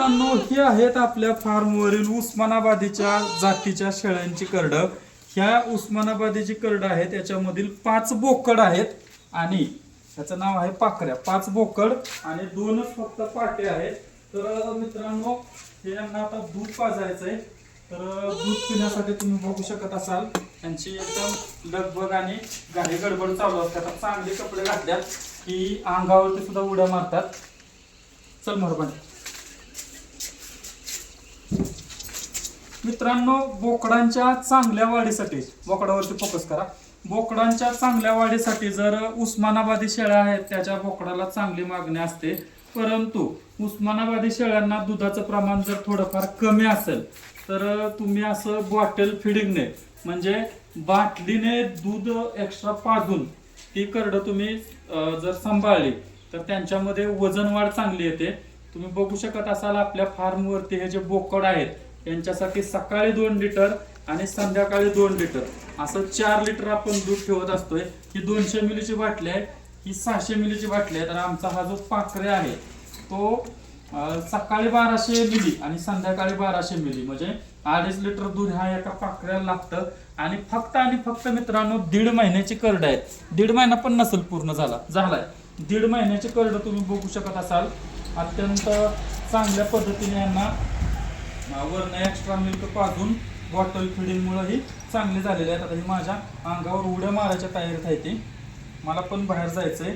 मित्रांनो हे आहेत आपल्या फार्मवरील उस्मानाबादीच्या जातीच्या शेळ्यांची करड. ह्या उस्मानाबादीची करड आहे त्याच्यामधील पाच बोकड आहेत आणि त्याचं नाव आहे पाकऱ्या पाच बोकड आणि दोनच फक्त पाटे आहेत. तर मित्रांनो हे यांना आता दूध पाजायचं आहे. तर दूध पिण्यासाठी तुम्ही बघू शकत असाल त्यांची एकदम लगबग आणि घाई गडबड चालू असतात चांगले कपडे घातल्यात की अंगावरती सुद्धा उड्या मारतात. चल मेहरबानी मित्रांनो बोकडांच्या चांगल्या वाढीसाठी बोकडावरती फोकस करा. बोकडांच्या चांगल्या वाढीसाठी जर उस्मानाबादी शेळ्या आहेत त्याच्या बोकडाला चांगली मागणी असते. परंतु उस्मानाबादी शेळ्यांना दुधाचं प्रमाण जर थोडंफार कमी असेल तर तुम्ही असं बॉटल फिडिंगने म्हणजे बाटलीने दूध एक्स्ट्रा पाजून ती करडं तुम्ही जर सांभाळली तर त्यांच्यामध्ये वजन वाढ चांगली येते. तुम्ही बघू शकत असाल आपल्या फार्मवरती हे जे बोकड आहेत यांच्यासाठी सकाळी दोन लिटर आणि संध्याकाळी दोन लिटर असं चार लिटर आपण दूध ठेवत असतोय. ही दोनशे मिलीची बाटली आहे. ही सहाशे मिलीची बाटली आहे. तर आमचा हा जो पाखरे आहे तो सकाळी बाराशे मिली आणि संध्याकाळी बाराशे मिली. म्हणजे अडीच लिटर दूध हा एका पाखऱ्याला लागतं. आणि फक्त आणि फक्त मित्रांनो दीड महिन्याची करड आहेत. दीड महिना पण नसेल पूर्ण झाला झालाय. दीड महिन्याची करड तुम्ही बघू शकत असाल. अत्यंत चांगल्या पद्धतीने यांना वर्ण एक्स्ट्रा मिल्क पाजून बॉटल फिडिंगमुळे ही चांगली झालेली आहेत. आता ही माझ्या अंगावर उड्या मारायच्या तयारीत आहे ती. मला पण बाहेर जायचंय.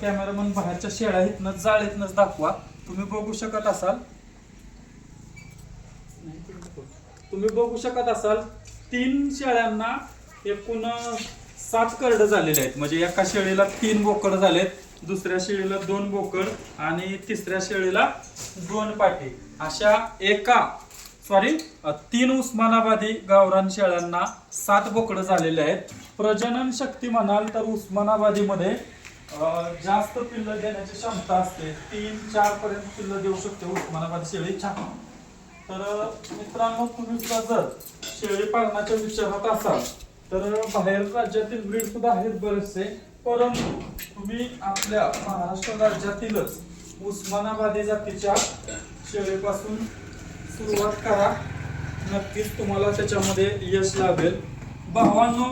कॅमेरामन बाहेरच्या शेळ्या इथनं जाळीतनंच दाखवा. तुम्ही बघू शकत असाल. तुम्ही बघू शकत असाल तीन शेळ्यांना एकूण सात करड झालेले आहेत. म्हणजे एका शेळीला तीन बोकड झालेत. दुसऱ्या शेळीला दोन बोकड आणि तिसऱ्या शेळीला दोन पाटी. अशा एका सॉरी तीन उस्मानाबादी गावरान शेळ्यांना सात बोकड झालेले आहेत. प्रजनन शक्ती म्हणाल तर उस्मानाबादीमध्ये जास्त पिल्लं देण्याची क्षमता असते. तीन चार पर्यंत पिल्लं देऊ शकते उस्मानाबाद शेळी. छान. तर मित्रांनो तुम्ही सुद्धा जर शेळी पालनाच्या विचारात असाल तर बाहेर राज्यातील ब्रीड सुद्धा आहेत बरेचसे. परंतु तुम्ही आपल्या महाराष्ट्र राज्यातीलच उस्मानाबादी जातीच्या शेळीपासून सुरुवात करा. नक्कीच तुम्हाला त्याच्यामध्ये यश लाभेल. भावांनो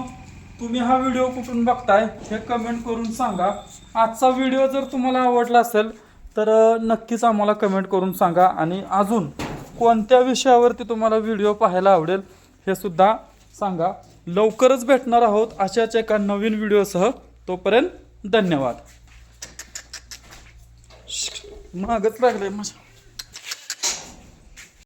तुम्ही हा व्हिडिओ कुठून बघताय हे कमेंट करून सांगा. आजचा व्हिडिओ जर तुम्हाला आवडला असेल तर नक्कीच आम्हाला कमेंट करून सांगा. आणि अजून कोणत्या विषयावरती तुम्हाला व्हिडिओ पाहायला आवडेल हे सुद्धा सांगा. लवकरच भेटणार आहोत अशाच एका नवीन व्हिडिओसह. तोपर्यंत धन्यवाद. मागच लागले माझ्या